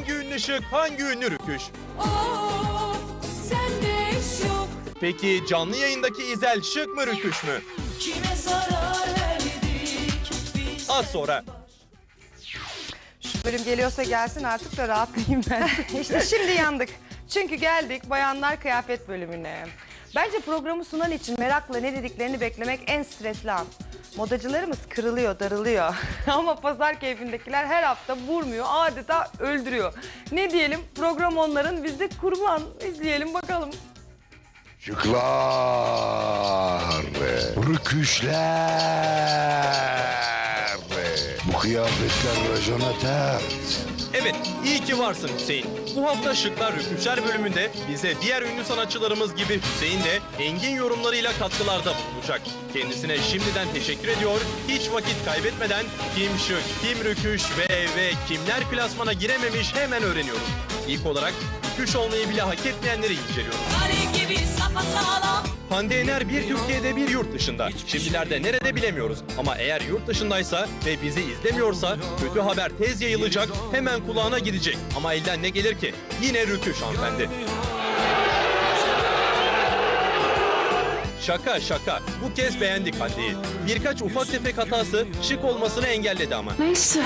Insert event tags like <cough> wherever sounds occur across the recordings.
Hangi şık, hangi ünlü rüküş? Of sende Peki canlı yayındaki İzel şık mı rüküş mü? Kime zarar verdik biz Az sonra. Şu bölüm geliyorsa gelsin artık da rahatlayayım ben. <laughs> işte şimdi yandık. Çünkü geldik bayanlar kıyafet bölümüne. Bence programı sunan için merakla ne dediklerini beklemek en stresli an. Modacılarımız kırılıyor, darılıyor. <laughs> Ama pazar keyfindekiler her hafta vurmuyor, adeta öldürüyor. Ne diyelim, program onların, biz de kurban. İzleyelim bakalım. Şıklar, rüküşler. Bu kıyafetler rajona ters. Evet, iyi ki varsın Hüseyin. Bu hafta Şıklar Rüküşler bölümünde bize diğer ünlü sanatçılarımız gibi Hüseyin de engin yorumlarıyla katkılarda bulunacak. Kendisine şimdiden teşekkür ediyor. Hiç vakit kaybetmeden kim şık, kim rüküş ve ve kimler klasmana girememiş hemen öğreniyoruz. İlk olarak rüküş olmayı bile hak etmeyenleri inceliyoruz. Hande Yener bir Türkiye'de bir yurt dışında. Şimdilerde nerede bilemiyoruz. Ama eğer yurt dışındaysa ve bizi izlemiyorsa kötü haber tez yayılacak hemen kulağına gidecek. Ama elden ne gelir ki? Yine rüküş hanımefendi. Şaka şaka. Bu kez beğendik Hande'yi. Birkaç ufak tefek hatası şık olmasını engelledi ama. Neyse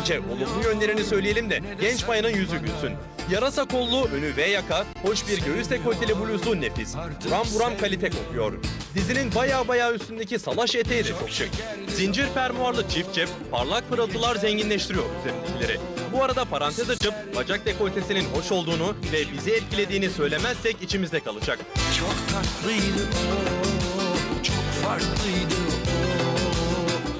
Önce olumlu yönlerini söyleyelim de genç bayanın yüzü gülsün. Yarasa kollu, önü V yaka, hoş bir göğüs dekolteli bluzu nefis. Buram buram kalite kokuyor. Dizinin baya baya üstündeki salaş eteği de çok şık. Zincir fermuarlı çift cep, parlak pırıltılar zenginleştiriyor üzerindekileri. Bu arada parantez açıp bacak dekoltesinin hoş olduğunu ve bizi etkilediğini söylemezsek içimizde kalacak. Çok tatlıydı o, çok farklıydı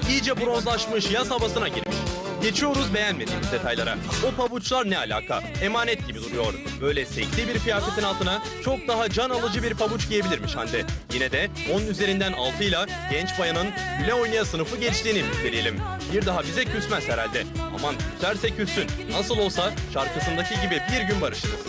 o. İyice bronzlaşmış yaz havasına girmiş. Geçiyoruz beğenmediğimiz detaylara. O pabuçlar ne alaka? Emanet gibi duruyor. Böyle seksi bir kıyafetin altına çok daha can alıcı bir pabuç giyebilirmiş Hande. Yine de 10 üzerinden 6 ile genç bayanın güle oynaya sınıfı geçtiğini müjdeleyelim. Bir daha bize küsmez herhalde. Aman küserse küssün. Nasıl olsa şarkısındaki gibi bir gün barışırız.